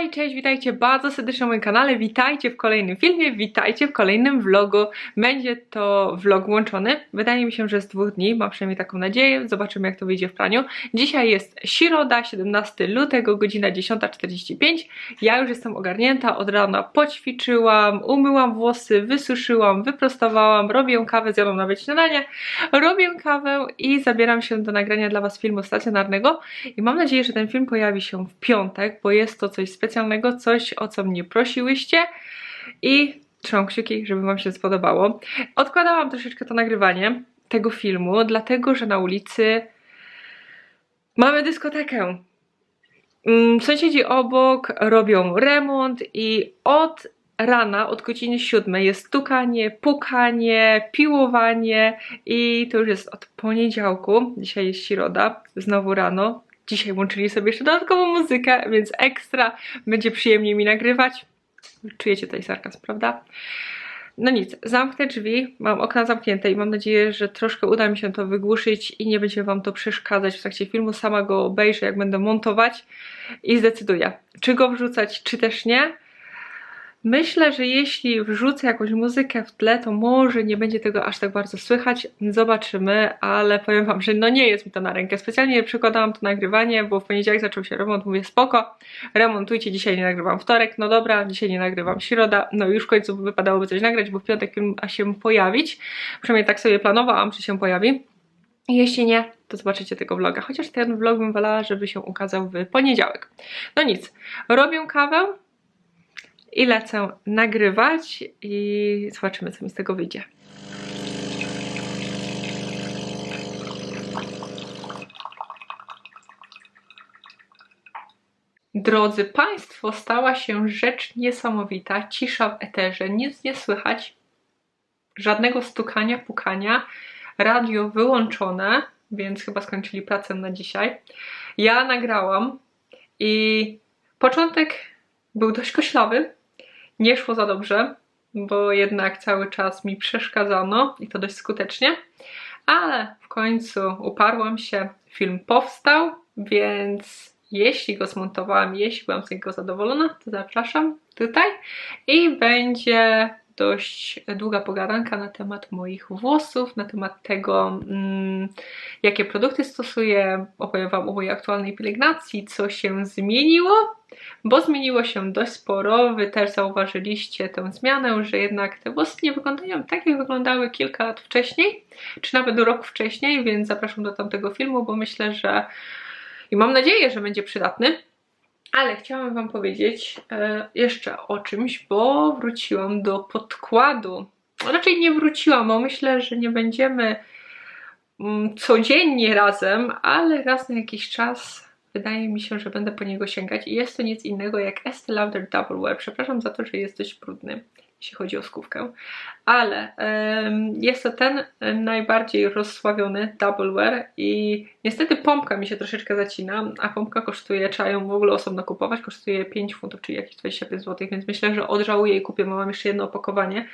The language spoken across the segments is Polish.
Hej, cześć, witajcie bardzo serdecznie na moim kanale, witajcie w kolejnym filmie, witajcie w kolejnym vlogu. Będzie to vlog łączony, wydaje mi się, że z dwóch dni, mam przynajmniej taką nadzieję, zobaczymy jak to wyjdzie w praniu. Dzisiaj jest środa, 17 lutego, godzina 10.45, ja już jestem ogarnięta, od rana poćwiczyłam, umyłam włosy, wysuszyłam, wyprostowałam, robię kawę, zjadłam nawet śniadanie, robię kawę i zabieram się do nagrania dla Was filmu stacjonarnego i mam nadzieję, że ten film pojawi się w piątek, bo jest to coś specjalnego, coś o co mnie prosiłyście i trzymam kciuki, żeby Wam się spodobało. Odkładałam troszeczkę to nagrywanie tego filmu, dlatego że na ulicy mamy dyskotekę. Mm, Sąsiedzi obok robią remont i od rana, od godziny siódmej jest stukanie, pukanie, piłowanie i to już jest od poniedziałku. Dzisiaj jest środa, znowu rano. Dzisiaj łączyli sobie jeszcze dodatkową muzykę, więc ekstra będzie przyjemnie mi nagrywać. Czujecie tutaj sarkazm, prawda? No nic, zamknę drzwi, mam okna zamknięte i mam nadzieję, że troszkę uda mi się to wygłuszyć i nie będzie Wam to przeszkadzać w trakcie filmu. Sama go obejrzę, jak będę montować i zdecyduję, czy go wrzucać, czy też nie. Myślę, że jeśli wrzucę jakąś muzykę w tle, to może nie będzie tego aż tak bardzo słychać. Zobaczymy, ale powiem Wam, że no nie jest mi to na rękę. Specjalnie przykładałam to nagrywanie, bo w poniedziałek zaczął się remont, mówię spoko, remontujcie, dzisiaj nie nagrywam wtorek, no dobra, dzisiaj nie nagrywam środa, no już w końcu wypadałoby coś nagrać, bo w piątek film ma się pojawić. Przynajmniej tak sobie planowałam, czy się pojawi. Jeśli nie, to zobaczycie tego vloga. Chociaż ten vlog bym wolała, żeby się ukazał w poniedziałek. No nic, robię kawę, i lecę nagrywać i zobaczymy, co mi z tego wyjdzie. Drodzy Państwo, stała się rzecz niesamowita. Cisza w eterze, nic nie słychać, żadnego stukania, pukania, radio wyłączone, więc chyba skończyli pracę na dzisiaj. Ja nagrałam i początek był dość koślawy, nie szło za dobrze, bo jednak cały czas mi przeszkadzano i to dość skutecznie, ale w końcu uparłam się, film powstał, więc jeśli go zmontowałam, jeśli byłam z niego zadowolona, to zapraszam tutaj i będzie dość długa pogadanka na temat moich włosów, na temat tego, mm, jakie produkty stosuję, opowiem Wam o mojej aktualnej pielęgnacji, co się zmieniło, bo zmieniło się dość sporo. Wy też zauważyliście tę zmianę, że jednak te włosy nie wyglądają tak, jak wyglądały kilka lat wcześniej, czy nawet rok wcześniej, więc zapraszam do tamtego filmu, bo myślę, że i mam nadzieję, że będzie przydatny. Ale chciałam Wam powiedzieć e, jeszcze o czymś, bo wróciłam do podkładu. Raczej nie wróciłam, bo myślę, że nie będziemy mm, codziennie razem, ale raz na jakiś czas wydaje mi się, że będę po niego sięgać i jest to nic innego jak Estee Lauder Double Wear. Przepraszam za to, że jest dość brudny jeśli chodzi o skówkę, ale jest to ten najbardziej rozsławiony double wear i niestety pompka mi się troszeczkę zacina, a pompka kosztuje, trzeba ją w ogóle osobno kupować, kosztuje 5 funtów, czyli jakieś 25 zł, więc myślę, że odżałuję i kupię, bo mam jeszcze jedno opakowanie.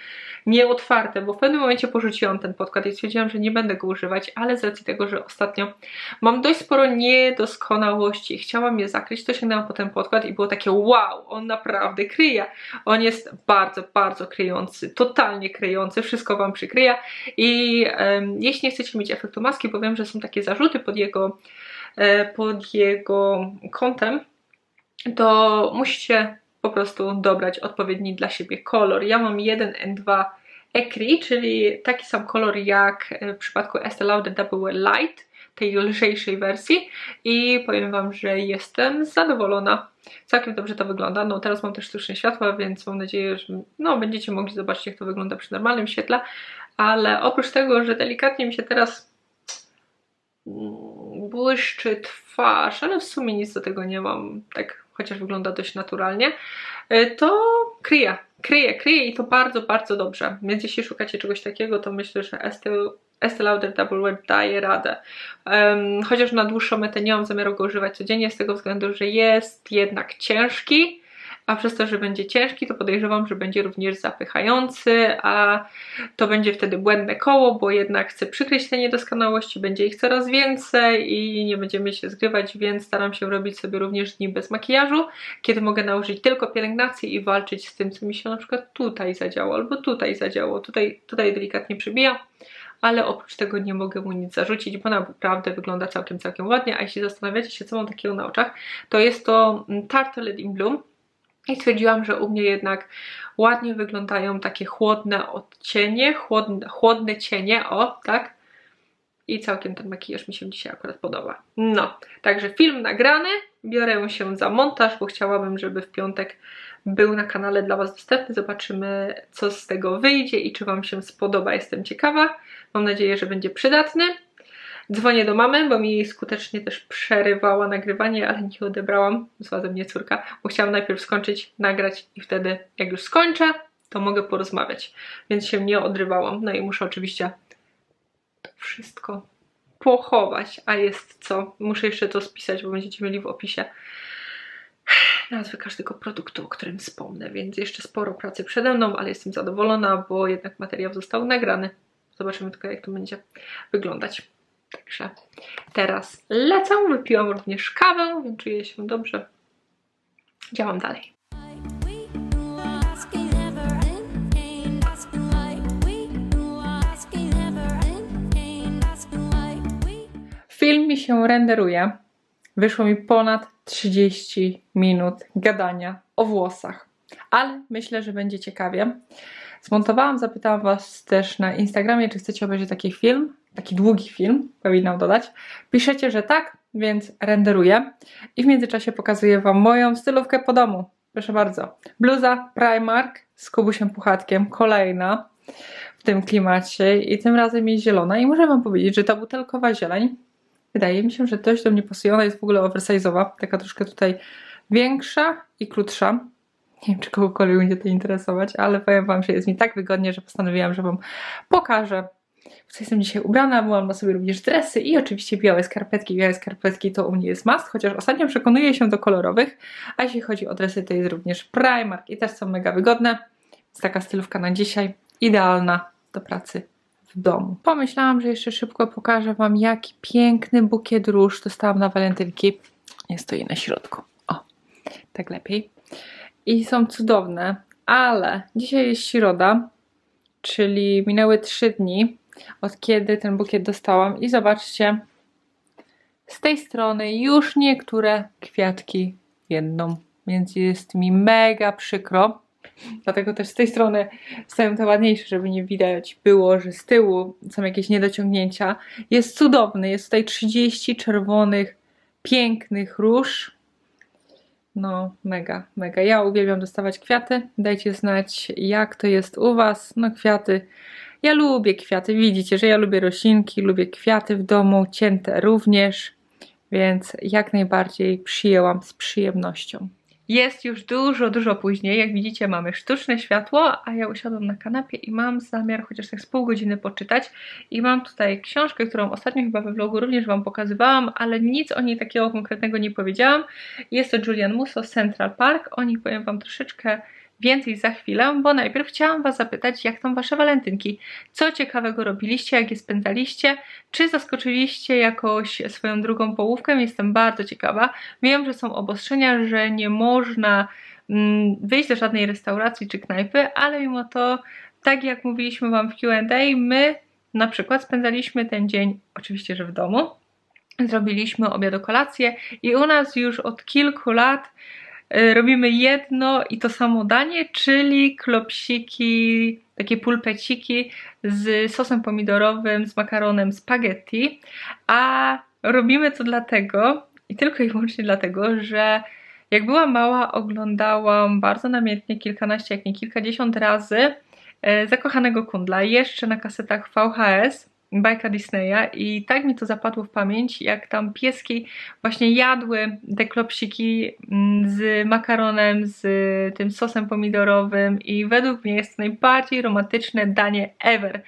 Nieotwarte, bo w pewnym momencie porzuciłam ten podkład i stwierdziłam, że nie będę go używać, ale z racji tego, że ostatnio mam dość sporo niedoskonałości i chciałam je zakryć, to sięgnęłam po ten podkład i było takie wow, on naprawdę kryje, on jest bardzo bardzo kryjący, totalnie kryjący, wszystko Wam przykryje i um, jeśli nie chcecie mieć efektu maski, bo wiem, że są takie zarzuty pod jego, e, pod jego kątem, to musicie po prostu dobrać odpowiedni dla siebie kolor. Ja mam 1N2 Ecri, czyli taki sam kolor jak w przypadku Estee Lauder Double Light, tej lżejszej wersji i powiem Wam, że jestem zadowolona. Całkiem dobrze to wygląda. No teraz mam też sztuczne światła, więc mam nadzieję, że no, będziecie mogli zobaczyć jak to wygląda przy normalnym świetle, ale oprócz tego, że delikatnie mi się teraz błyszczy twarz, ale w sumie nic do tego nie mam, tak chociaż wygląda dość naturalnie, to kryje, kryje, kryje i to bardzo, bardzo dobrze. Więc jeśli szukacie czegoś takiego, to myślę, że Estee Estee Lauder Double Wear daje radę. Um, chociaż na dłuższą metę nie mam zamiaru go używać codziennie z tego względu, że jest jednak ciężki a przez to, że będzie ciężki, to podejrzewam, że będzie również zapychający, a to będzie wtedy błędne koło, bo jednak chcę przykryć te niedoskonałości, będzie ich coraz więcej i nie będziemy się zgrywać, więc staram się robić sobie również dni bez makijażu, kiedy mogę nałożyć tylko pielęgnację i walczyć z tym, co mi się na przykład tutaj zadziało, albo tutaj zadziało, tutaj, tutaj delikatnie przybija ale oprócz tego nie mogę mu nic zarzucić, bo naprawdę wygląda całkiem, całkiem ładnie, a jeśli zastanawiacie się, co mam takiego na oczach, to jest to mm, Tartelette in Bloom i stwierdziłam, że u mnie jednak ładnie wyglądają takie chłodne odcienie, chłodne, chłodne cienie, o, tak? I całkiem ten makijaż mi się dzisiaj akurat podoba. No, także film nagrany, biorę się za montaż, bo chciałabym, żeby w piątek był na kanale dla Was dostępny. Zobaczymy, co z tego wyjdzie i czy Wam się spodoba. Jestem ciekawa. Mam nadzieję, że będzie przydatny. Dzwonię do mamy, bo mi skutecznie też przerywała nagrywanie, ale nie odebrałam. Zła ze mnie córka, bo chciałam najpierw skończyć, nagrać i wtedy jak już skończę, to mogę porozmawiać. Więc się nie odrywałam. No i muszę oczywiście to wszystko pochować. A jest co? Muszę jeszcze to spisać, bo będziecie mieli w opisie nazwy każdego produktu, o którym wspomnę, więc jeszcze sporo pracy przede mną, ale jestem zadowolona, bo jednak materiał został nagrany. Zobaczymy tylko, jak to będzie wyglądać. Także teraz lecę, wypiłam również kawę, więc czuję się dobrze. Działam dalej. Film mi się renderuje. Wyszło mi ponad 30 minut gadania o włosach. Ale myślę, że będzie ciekawie. Zmontowałam, zapytałam Was też na Instagramie, czy chcecie obejrzeć taki film, taki długi film, powinnam dodać. Piszecie, że tak, więc renderuję. I w międzyczasie pokazuję Wam moją stylówkę po domu. Proszę bardzo. Bluza Primark z Kubusiem Puchatkiem, kolejna w tym klimacie i tym razem jest zielona. I muszę Wam powiedzieć, że ta butelkowa zieleń wydaje mi się, że dość do mnie pasuje. Ona jest w ogóle oversize'owa, taka troszkę tutaj większa i krótsza. Nie wiem, czy kogokolwiek będzie to interesować, ale powiem Wam, że jest mi tak wygodnie, że postanowiłam, że Wam pokażę. Co jestem dzisiaj ubrana, byłam na sobie również dresy i oczywiście białe skarpetki. Białe skarpetki to u mnie jest must, chociaż ostatnio przekonuję się do kolorowych, a jeśli chodzi o dresy, to jest również Primark i też są mega wygodne. Jest taka stylówka na dzisiaj, idealna do pracy domu. Pomyślałam, że jeszcze szybko pokażę Wam, jaki piękny bukiet róż dostałam na walentynki. To je na środku. O, tak lepiej i są cudowne, ale dzisiaj jest środa, czyli minęły 3 dni od kiedy ten bukiet dostałam i zobaczcie, z tej strony już niektóre kwiatki jedną, więc jest mi mega przykro. Dlatego też z tej strony stają te ładniejsze, żeby nie widać było, że z tyłu są jakieś niedociągnięcia. Jest cudowny, jest tutaj 30 czerwonych, pięknych róż no, mega, mega. Ja uwielbiam dostawać kwiaty. Dajcie znać, jak to jest u Was. No, kwiaty. Ja lubię kwiaty. Widzicie, że ja lubię roślinki, lubię kwiaty w domu, cięte również, więc jak najbardziej przyjęłam z przyjemnością. Jest już dużo, dużo później. Jak widzicie, mamy sztuczne światło, a ja usiadłam na kanapie i mam zamiar chociaż tak z pół godziny poczytać. I mam tutaj książkę, którą ostatnio chyba we vlogu również Wam pokazywałam, ale nic o niej takiego konkretnego nie powiedziałam. Jest to Julian Musso Central Park. O niej powiem Wam troszeczkę więcej za chwilę, bo najpierw chciałam Was zapytać, jak tam Wasze walentynki? Co ciekawego robiliście, jak je spędzaliście? Czy zaskoczyliście jakoś swoją drugą połówkę? Jestem bardzo ciekawa. Wiem, że są obostrzenia, że nie można mm, wyjść do żadnej restauracji czy knajpy, ale mimo to, tak jak mówiliśmy Wam w Q&A, my na przykład spędzaliśmy ten dzień oczywiście, że w domu. Zrobiliśmy obiad kolację i u nas już od kilku lat robimy jedno i to samo danie, czyli klopsiki, takie pulpeciki z sosem pomidorowym, z makaronem spaghetti, a robimy to dlatego i tylko i wyłącznie dlatego, że jak byłam mała, oglądałam bardzo namiętnie kilkanaście, jak nie kilkadziesiąt razy e, Zakochanego Kundla, jeszcze na kasetach VHS bajka Disneya i tak mi to zapadło w pamięć, jak tam pieski właśnie jadły te klopsiki mm, z makaronem, z tym sosem pomidorowym i według mnie jest to najbardziej romantyczne danie ever.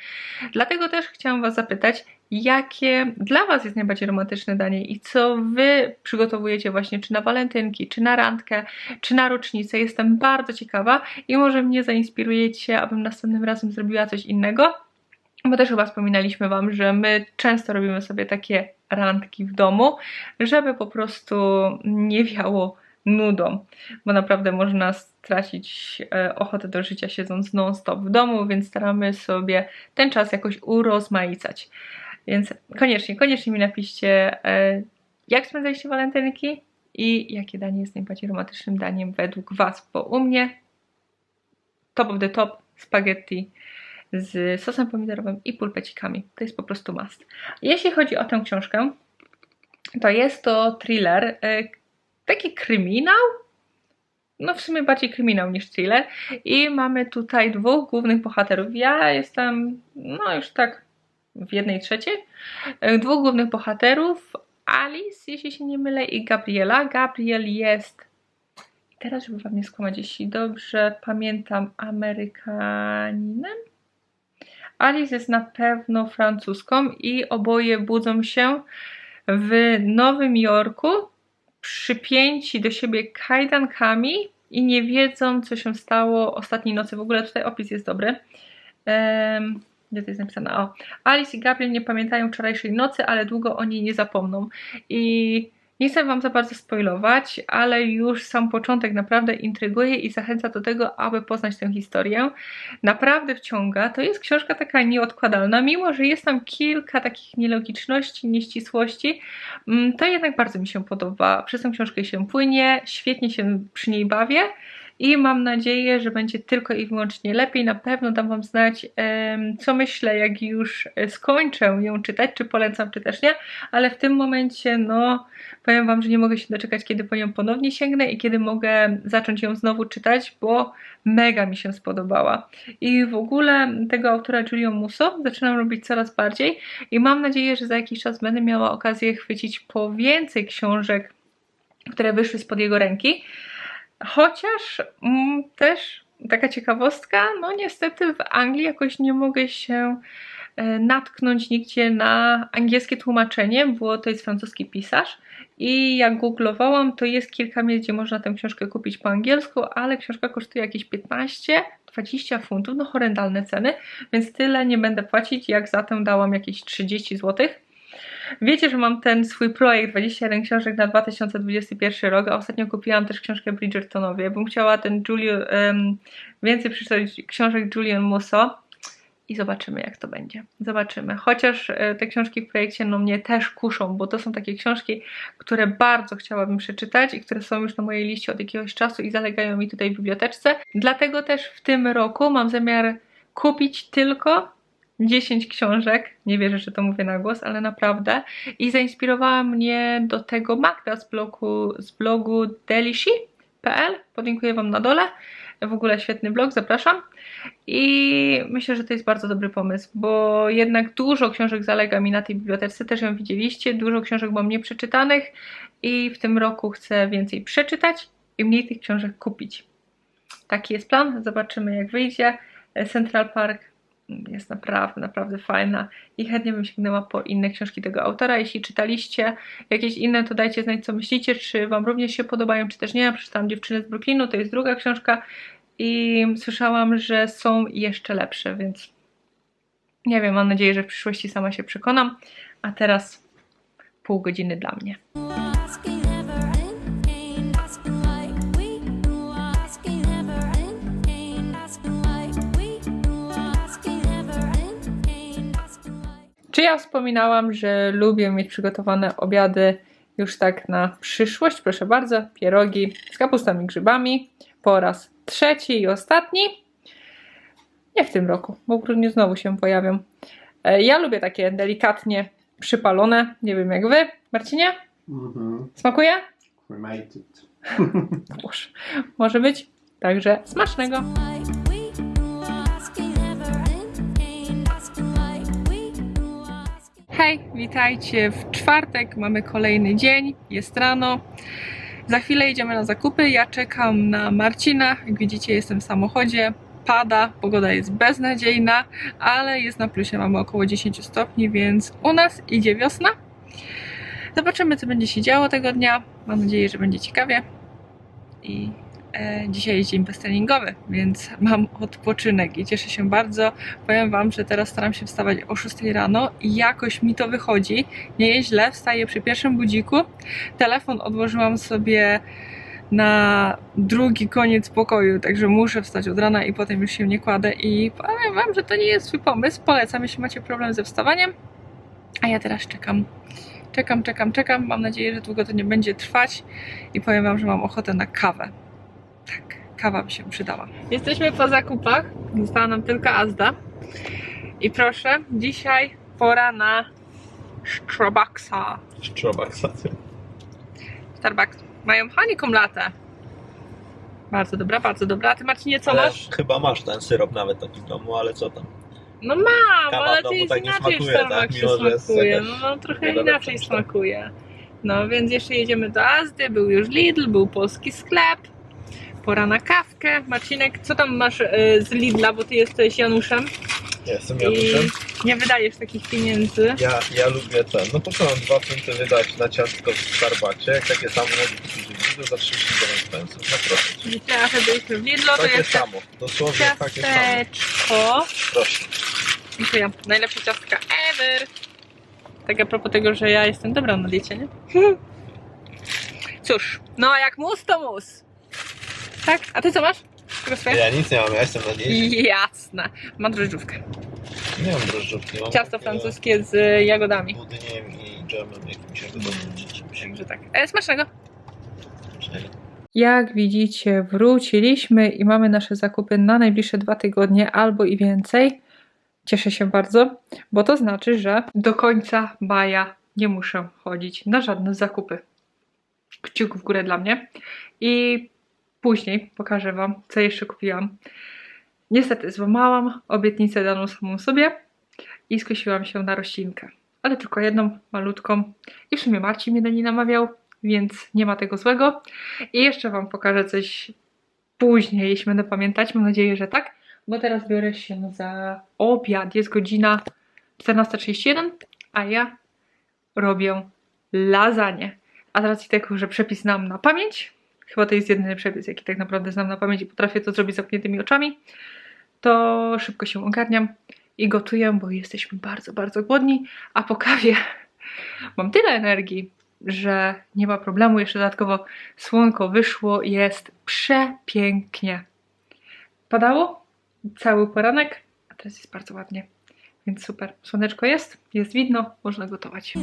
Dlatego też chciałam Was zapytać, jakie dla Was jest najbardziej romantyczne danie i co Wy przygotowujecie właśnie, czy na walentynki, czy na randkę, czy na rocznicę. Jestem bardzo ciekawa i może mnie zainspirujecie, abym następnym razem zrobiła coś innego. Bo też chyba wspominaliśmy Wam, że my często robimy sobie takie randki w domu, żeby po prostu nie wiało nudą, bo naprawdę można stracić e, ochotę do życia siedząc non-stop w domu, więc staramy sobie ten czas jakoś urozmaicać. Więc koniecznie, koniecznie mi napiszcie, e, jak spędzaliście walentynki i jakie danie jest najbardziej romantycznym daniem według Was, bo u mnie top of the top spaghetti z sosem pomidorowym i pulpecikami. To jest po prostu must. Jeśli chodzi o tę książkę, to jest to thriller, e, taki kryminał, no w sumie bardziej kryminał niż thriller i mamy tutaj dwóch głównych bohaterów. Ja jestem, no już tak w jednej trzeciej, e, dwóch głównych bohaterów, Alice, jeśli się nie mylę, i Gabriela. Gabriel jest, teraz żeby wam nie skłamać, jeśli dobrze pamiętam, Amerykaninem? Alice jest na pewno francuską i oboje budzą się w Nowym Jorku przypięci do siebie kajdankami i nie wiedzą, co się stało ostatniej nocy. W ogóle tutaj opis jest dobry. Um, gdzie to jest napisane? O, Alice i Gabriel nie pamiętają wczorajszej nocy, ale długo o niej nie zapomną. I nie chcę Wam za bardzo spoilować, ale już sam początek naprawdę intryguje i zachęca do tego, aby poznać tę historię. Naprawdę wciąga. To jest książka taka nieodkładalna, mimo że jest tam kilka takich nielogiczności, nieścisłości, mm, to jednak bardzo mi się podoba. Przez tę książkę się płynie, świetnie się przy niej bawię i mam nadzieję, że będzie tylko i wyłącznie lepiej. Na pewno dam Wam znać, co myślę, jak już e, skończę ją czytać, czy polecam, czy też nie, ale w tym momencie, no, powiem Wam, że nie mogę się doczekać, kiedy po nią ponownie sięgnę i kiedy mogę zacząć ją znowu czytać, bo mega mi się spodobała. I w ogóle tego autora Giulio Musso zaczynam robić coraz bardziej i mam nadzieję, że za jakiś czas będę miała okazję chwycić po więcej książek, które wyszły spod jego ręki. Chociaż mm, też taka ciekawostka, no niestety w Anglii jakoś nie mogę się e, natknąć nigdzie na angielskie tłumaczenie, bo to jest francuski pisarz i jak googlowałam, to jest kilka miejsc, gdzie można tę książkę kupić po angielsku, ale książka kosztuje jakieś 15 20 funtów, no horrendalne ceny, więc tyle nie będę płacić, jak za tę dałam jakieś 30 złotych. Wiecie, że mam ten swój projekt 21 książek na 2021 rok, a ostatnio kupiłam też książkę Bridgertonowie, bym chciała ten Julian, um, więcej przeczytać książek Julian Musso i zobaczymy jak to będzie. Zobaczymy. Chociaż e, te książki w projekcie no mnie też kuszą, bo to są takie książki, które bardzo chciałabym przeczytać i które są już na mojej liście od jakiegoś czasu i zalegają mi tutaj w biblioteczce. Dlatego też w tym roku mam zamiar kupić tylko 10 książek, nie wierzę, że to mówię na głos, ale naprawdę. I zainspirowała mnie do tego Magda z blogu, z blogu delishi.pl, podlinkuję Wam na dole. W ogóle świetny blog, zapraszam. I myślę, że to jest bardzo dobry pomysł, bo jednak dużo książek zalega mi na tej bibliotece, też ją widzieliście, dużo książek mam nieprzeczytanych i w tym roku chcę więcej przeczytać i mniej tych książek kupić. Taki jest plan, zobaczymy jak wyjdzie. Central Park jest naprawdę, naprawdę fajna i chętnie bym sięgnęła po inne książki tego autora. Jeśli czytaliście jakieś inne, to dajcie znać, co myślicie, czy Wam również się podobają, czy też nie. Ja przeczytałam Dziewczyny z Brooklynu, to jest druga książka i słyszałam, że są jeszcze lepsze, więc nie wiem, mam nadzieję, że w przyszłości sama się przekonam. A teraz pół godziny dla mnie. Czy ja wspominałam, że lubię mieć przygotowane obiady już tak na przyszłość? Proszę bardzo, pierogi z kapustą i grzybami po raz trzeci i ostatni. Nie w tym roku, bo w grudniu znowu się pojawią. E, ja lubię takie delikatnie przypalone. Nie wiem jak wy. Marcinie? Mm-hmm. Smakuje? Cremated. Może być. Także smacznego. Hej, witajcie w czwartek, mamy kolejny dzień, jest rano. Za chwilę idziemy na zakupy. Ja czekam na Marcina. Jak widzicie, jestem w samochodzie. pada, pogoda jest beznadziejna, ale jest na plusie, mamy około 10 stopni, więc u nas idzie wiosna. Zobaczymy, co będzie się działo tego dnia. Mam nadzieję, że będzie ciekawie. I dzisiaj jest dzień beztreningowy, więc mam odpoczynek i cieszę się bardzo. Powiem Wam, że teraz staram się wstawać o 6 rano i jakoś mi to wychodzi. Nie jest źle, wstaję przy pierwszym budziku. Telefon odłożyłam sobie na drugi koniec pokoju, także muszę wstać od rana i potem już się nie kładę i powiem Wam, że to nie jest swój pomysł. Polecam, jeśli macie problem ze wstawaniem. A ja teraz czekam. Czekam, czekam, czekam. Mam nadzieję, że długo to nie będzie trwać i powiem Wam, że mam ochotę na kawę. Tak, kawa by się przydała. Jesteśmy po zakupach. Została nam tylko Azda. I proszę, dzisiaj pora na Starbucksa. Strobak Starbucks. Mają honeycomb latte. Bardzo dobra, bardzo dobra. A ty Marcinie co masz? Chyba masz ten syrop nawet taki w domu, ale co tam? No mam, Kawa w ale domu to jest tak nie inaczej smakuje, tak? Mimo, że jest smakuje. jakaś No, no trochę inaczej smakuje. No więc jeszcze jedziemy do Azdy, był już Lidl, był polski sklep. Pora na kawkę. Marcinek, co tam masz e, z Lidla, bo ty jesteś Januszem Ja jestem i Januszem. nie wydajesz takich pieniędzy. Ja, ja lubię ten. No po co mam dwa funty wydać na ciastko w Starbucksie, jak takie samo mogę kupić w Lidlu za 39 pensów? No proszę cię. Byliśmy w Lidlu, to Takie jest samo. Dosłownie takie samo. Proszę. Dziękuję. Najlepsza ciastka ever. Tak a propos tego, że ja jestem dobra na diecie, nie? Cóż, no a jak mus, to mus. Tak? A ty co masz? Czego swoje? Ja nic nie mam, ja jestem na niej. Jasne. Mam drożdżówkę. Nie mam drożdżówki. Mam Ciasto takie francuskie z jagodami. Budyniem i dżemem jakimś jagodowym czy czymś. Także tak. E, smacznego. Jak widzicie, wróciliśmy i mamy nasze zakupy na najbliższe dwa tygodnie albo i więcej. Cieszę się bardzo, bo to znaczy, że do końca maja nie muszę chodzić na żadne zakupy. Kciuk w górę dla mnie. I później pokażę Wam, co jeszcze kupiłam. Niestety złamałam obietnicę daną samą sobie i skusiłam się na roślinkę. Ale tylko jedną, malutką. I w sumie Marcin mnie do niej namawiał, więc nie ma tego złego. I jeszcze Wam pokażę coś później, jeśli będę pamiętać. Mam nadzieję, że tak. Bo teraz biorę się za obiad. Jest godzina 14.31, a ja robię lasagne. A z racji tego, że przepis znam na pamięć, chyba to jest jedyny przepis, jaki tak naprawdę znam na pamięć i potrafię to zrobić zamkniętymi oczami, to szybko się ogarniam i gotuję, bo jesteśmy bardzo, bardzo głodni, a po kawie mam tyle energii, że nie ma problemu. Jeszcze dodatkowo słonko wyszło, jest przepięknie. Padało cały poranek, a teraz jest bardzo ładnie, więc super. Słoneczko jest, jest widno, można gotować.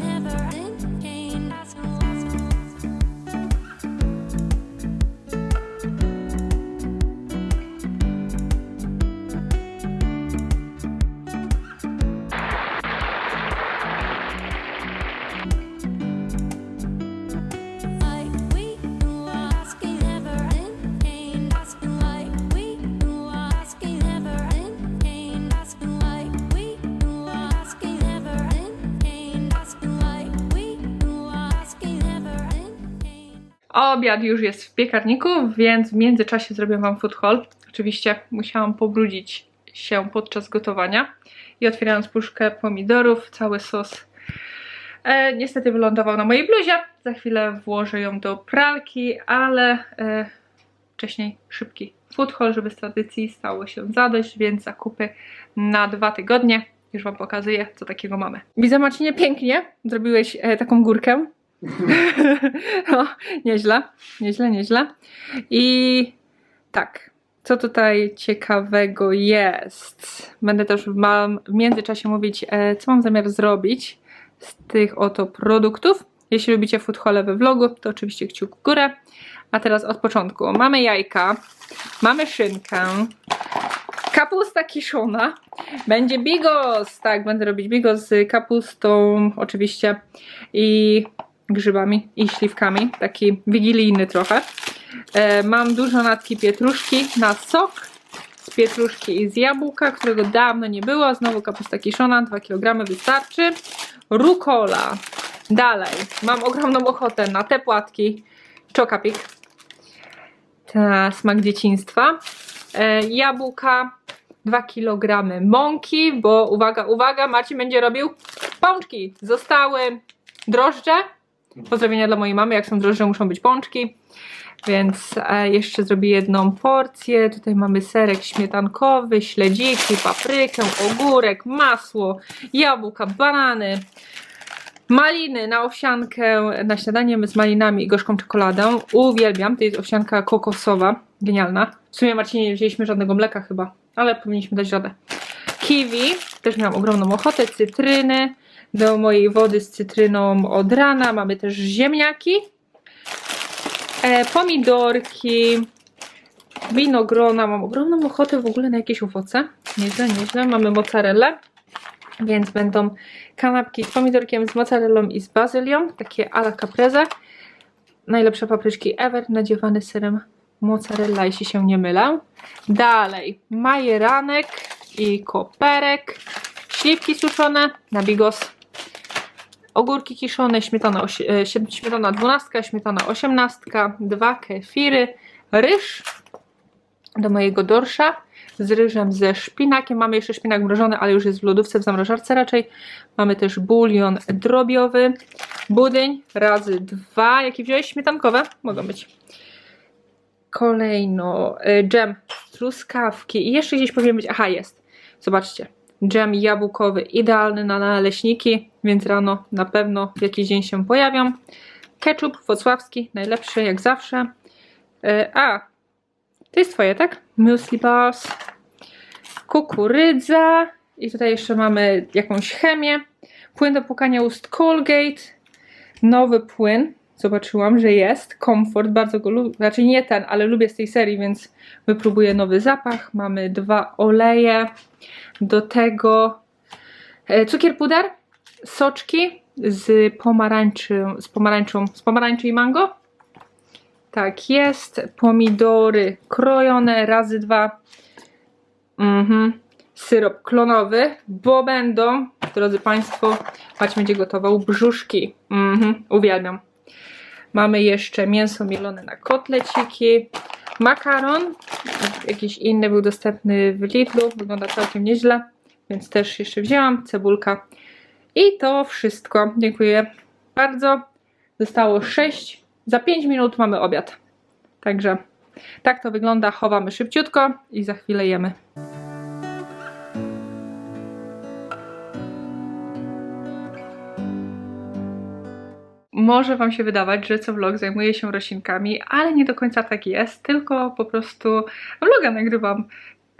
Obiad już jest w piekarniku, więc w międzyczasie zrobię Wam food haul. Oczywiście musiałam pobrudzić się podczas gotowania i otwierając puszkę pomidorów, cały sos e, niestety wylądował na mojej bluzie. Za chwilę włożę ją do pralki, ale e, wcześniej szybki food haul, żeby z tradycji stało się zadość, więc zakupy na dwa tygodnie. Już Wam pokazuję, co takiego mamy. Widzę Marcinie, pięknie zrobiłeś e, taką górkę. no, nieźle, nieźle, nieźle. I tak, co tutaj ciekawego jest? Będę też mam w międzyczasie mówić, e, co mam zamiar zrobić z tych oto produktów. Jeśli lubicie food hole we vlogu, to oczywiście kciuk w górę. A teraz od początku. Mamy jajka, mamy szynkę, kapusta kiszona, będzie bigos, tak, będę robić bigos z kapustą oczywiście i grzybami i śliwkami, taki wigilijny trochę. E, mam dużo natki pietruszki na sok z pietruszki i z jabłka, którego dawno nie było. Znowu kapusta kiszona, 2 kg wystarczy. Rukola. Dalej, mam ogromną ochotę na te płatki. Czokapik. Ta smak dzieciństwa. e, jabłka, 2 kg mąki, bo uwaga, uwaga, Marcin będzie robił pączki. Zostały drożdże. Pozdrowienia dla mojej mamy, jak są drożdże, muszą być pączki. Więc e, jeszcze zrobię jedną porcję. Tutaj mamy serek śmietankowy, śledziki, paprykę, ogórek, masło, jabłka, banany, maliny na owsiankę, na śniadanie z malinami i gorzką czekoladą. Uwielbiam, to jest owsianka kokosowa, genialna. W sumie Marcinie nie wzięliśmy żadnego mleka chyba, ale powinniśmy dać radę. Kiwi, też miałam ogromną ochotę, cytryny, do mojej wody z cytryną od rana. Mamy też ziemniaki, e, pomidorki, winogrona. Mam ogromną ochotę w ogóle na jakieś owoce. Nieźle, nieźle. Mamy mozzarellę, więc będą kanapki z pomidorkiem, z mozzarellą i z bazylią. Takie ala caprese. Najlepsze papryczki ever, nadziewane serem mozzarella, jeśli się nie mylę. Dalej, majeranek i koperek, śliwki suszone na bigos, ogórki kiszone, śmietana, e, śmietana 12, śmietana 18, dwa kefiry, ryż do mojego dorsza z ryżem ze szpinakiem. Mamy jeszcze szpinak mrożony, ale już jest w lodówce, w zamrażarce raczej. Mamy też bulion drobiowy, budyń razy dwa. Jakie wziąłeś? Śmietankowe? Mogą być. Kolejno y, dżem truskawki i jeszcze gdzieś powinien być, aha jest, zobaczcie, dżem jabłkowy idealny na naleśniki, więc rano na pewno w jakiś dzień się pojawią. Ketchup włocławski, najlepszy jak zawsze. Y, A, to jest twoje, tak? Muesli bars, kukurydza i tutaj jeszcze mamy jakąś chemię. Płyn do płukania ust Colgate, nowy płyn, zobaczyłam, że jest. Comfort, bardzo go lubię. Znaczy nie ten, ale lubię z tej serii, więc wypróbuję nowy zapach. Mamy dwa oleje. Do tego e, cukier puder, soczki z pomarańczy, z pomarańczą, z pomarańczy i mango. Tak jest. Pomidory krojone razy dwa. Mhm. Syrop klonowy, bo będą, drodzy Państwo, Macie będzie gotował brzuszki. Mhm, uwielbiam. Mamy jeszcze mięso mielone na kotleciki, makaron, jakiś inny był dostępny w Lidlu, wygląda całkiem nieźle, więc też jeszcze wzięłam, cebulka. I to wszystko. Dziękuję bardzo. Zostało 6. Za 5 minut mamy obiad. Także tak to wygląda. Chowamy szybciutko i za chwilę jemy. Może Wam się wydawać, że co vlog zajmuje się roślinkami, ale nie do końca tak jest, tylko po prostu vloga nagrywam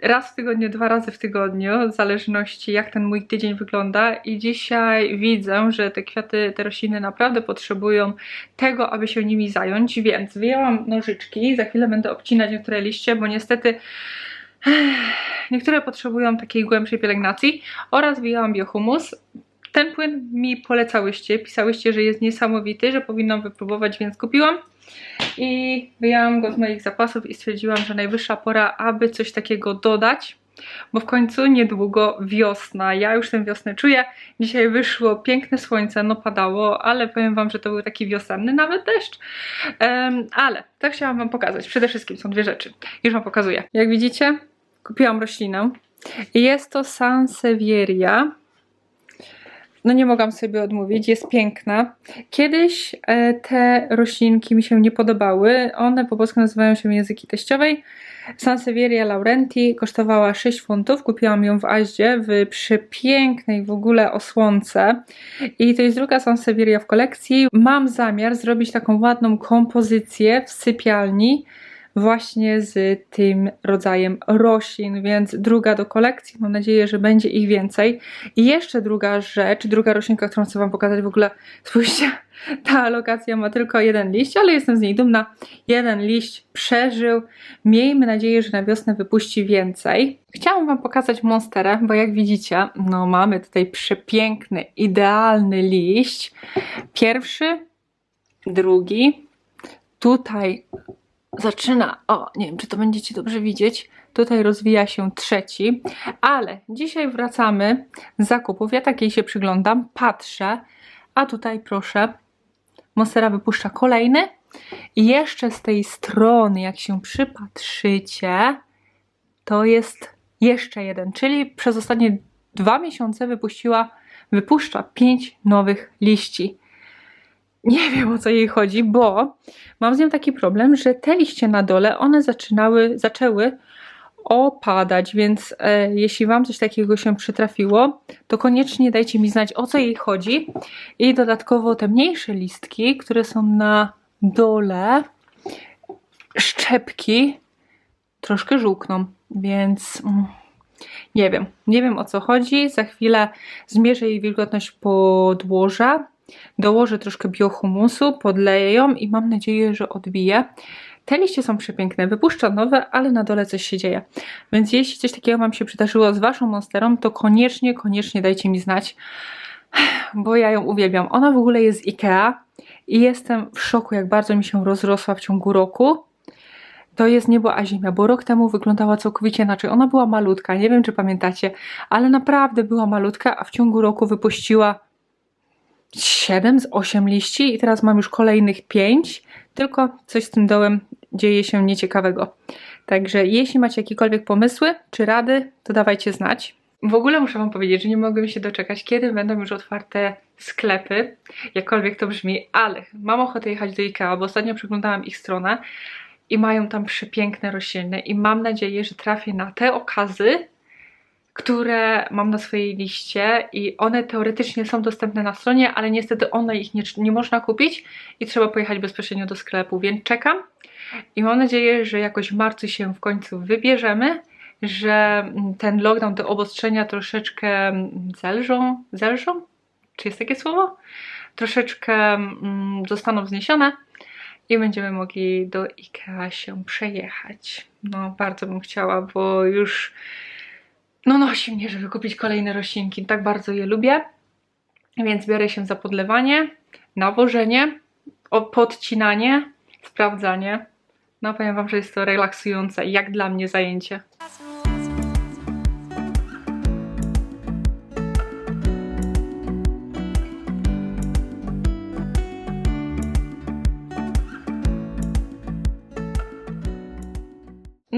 raz w tygodniu, dwa razy w tygodniu, w zależności jak ten mój tydzień wygląda. I dzisiaj widzę, że te kwiaty, te rośliny naprawdę potrzebują tego, aby się nimi zająć, więc wyjęłam nożyczki, za chwilę będę obcinać niektóre liście, bo niestety niektóre potrzebują takiej głębszej pielęgnacji. Oraz wyjęłam biohumus, ten płyn mi polecałyście, pisałyście, że jest niesamowity, że powinnam wypróbować, więc kupiłam. I wyjęłam go z moich zapasów i stwierdziłam, że najwyższa pora, aby coś takiego dodać. Bo w końcu niedługo wiosna. Ja już tę wiosnę czuję. Dzisiaj wyszło piękne słońce, no padało, ale powiem Wam, że to był taki wiosenny nawet deszcz. Um, ale to chciałam Wam pokazać. Przede wszystkim są dwie rzeczy. Już Wam pokazuję. Jak widzicie, kupiłam roślinę. Jest to Sansevieria no nie mogłam sobie odmówić, jest piękna. Kiedyś e, te roślinki mi się nie podobały. One po polsku nazywają się języki teściowej. Sansevieria laurenti kosztowała 6 funtów. Kupiłam ją w Aździe w przepięknej w ogóle osłonce. I to jest druga Sansevieria w kolekcji. Mam zamiar zrobić taką ładną kompozycję w sypialni właśnie z tym rodzajem roślin, więc druga do kolekcji. Mam nadzieję, że będzie ich więcej. I jeszcze druga rzecz, druga roślinka, którą chcę Wam pokazać w ogóle. Spójrzcie, ta lokacja ma tylko jeden liść, ale jestem z niej dumna. Jeden liść przeżył. Miejmy nadzieję, że na wiosnę wypuści więcej. Chciałam Wam pokazać monsterę, bo jak widzicie, no mamy tutaj przepiękny, idealny liść. Pierwszy, drugi, tutaj zaczyna, o nie wiem czy to będziecie dobrze widzieć, tutaj rozwija się trzeci, ale dzisiaj wracamy z zakupów, ja takiej się przyglądam, patrzę, a tutaj proszę, Monstera wypuszcza kolejny i jeszcze z tej strony, jak się przypatrzycie, to jest jeszcze jeden, czyli przez ostatnie dwa miesiące wypuściła, wypuszcza pięć nowych liści. Nie wiem o co jej chodzi, bo mam z nią taki problem, że te liście na dole, one zaczynały, zaczęły opadać, więc e, jeśli Wam coś takiego się przytrafiło, to koniecznie dajcie mi znać o co jej chodzi. I dodatkowo te mniejsze listki, które są na dole, szczepki troszkę żółkną, więc mm, nie wiem, nie wiem o co chodzi. Za chwilę zmierzę jej wilgotność podłoża, dołożę troszkę biohumusu, podleję ją i mam nadzieję, że odbije. Te liście są przepiękne, wypuszcza nowe, ale na dole coś się dzieje. Więc jeśli coś takiego Wam się przydarzyło z Waszą monsterą, to koniecznie, koniecznie dajcie mi znać, bo ja ją uwielbiam. Ona w ogóle jest z Ikea i jestem w szoku, jak bardzo mi się rozrosła w ciągu roku. To jest niebo a ziemia, bo rok temu wyglądała całkowicie inaczej. Ona była malutka, nie wiem czy pamiętacie, ale naprawdę była malutka, a w ciągu roku wypuściła 7 z 8 liści i teraz mam już kolejnych 5, tylko coś z tym dołem dzieje się nieciekawego. Także jeśli macie jakiekolwiek pomysły czy rady, to dawajcie znać. W ogóle muszę Wam powiedzieć, że nie mogę się doczekać, kiedy będą już otwarte sklepy, jakkolwiek to brzmi, ale mam ochotę jechać do IKEA, bo ostatnio przeglądałam ich stronę i mają tam przepiękne rośliny i mam nadzieję, że trafię na te okazy, które mam na swojej liście i one teoretycznie są dostępne na stronie, ale niestety one ich nie, nie można kupić i trzeba pojechać bezpośrednio do sklepu, więc czekam i mam nadzieję, że jakoś w marcu się w końcu wybierzemy, że ten lockdown, te obostrzenia troszeczkę zelżą, zelżą? Czy jest takie słowo? Troszeczkę mm, zostaną zniesione i będziemy mogli do IKEA się przejechać. No, bardzo bym chciała, bo już no nosi mnie, żeby kupić kolejne roślinki. Tak bardzo je lubię. Więc biorę się za podlewanie, nawożenie, podcinanie, sprawdzanie. No powiem Wam, że jest to relaksujące, jak dla mnie zajęcie.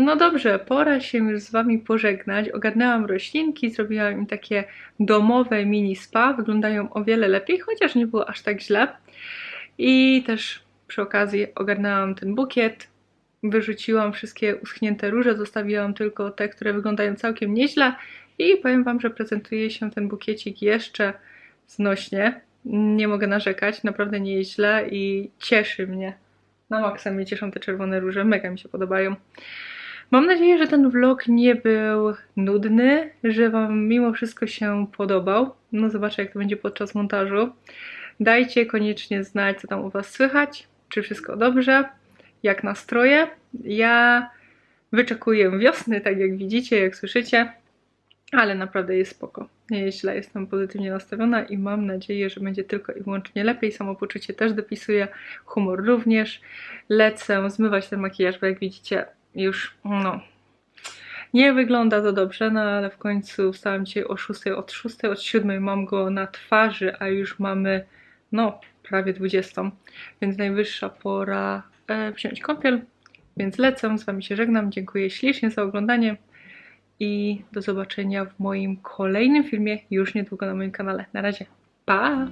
No dobrze, pora się już z Wami pożegnać. Ogarnęłam roślinki, zrobiłam im takie domowe mini spa. Wyglądają o wiele lepiej, chociaż nie było aż tak źle. I też przy okazji ogarnęłam ten bukiet. Wyrzuciłam wszystkie uschnięte róże, zostawiłam tylko te, które wyglądają całkiem nieźle. I powiem Wam, że prezentuje się ten bukiecik jeszcze znośnie. Nie mogę narzekać, naprawdę nie jest źle i cieszy mnie. Na maksa mnie cieszą te czerwone róże, mega mi się podobają. Mam nadzieję, że ten vlog nie był nudny, że Wam mimo wszystko się podobał. No zobaczę jak to będzie podczas montażu. Dajcie koniecznie znać, co tam u Was słychać, czy wszystko dobrze, jak nastroje. Ja wyczekuję wiosny, tak jak widzicie, jak słyszycie, ale naprawdę jest spoko. Nie jest źle, jestem pozytywnie nastawiona i mam nadzieję, że będzie tylko i wyłącznie lepiej. Samopoczucie też dopisuje, humor również. Lecę zmywać ten makijaż, bo jak widzicie, już no. Nie wygląda to dobrze, no ale w końcu wstałam dzisiaj o 6, od 6, od 7 mam go na twarzy, a już mamy no prawie 20, więc najwyższa pora e, wziąć kąpiel, więc lecę, z Wami się żegnam, dziękuję ślicznie za oglądanie i do zobaczenia w moim kolejnym filmie już niedługo na moim kanale. Na razie, pa!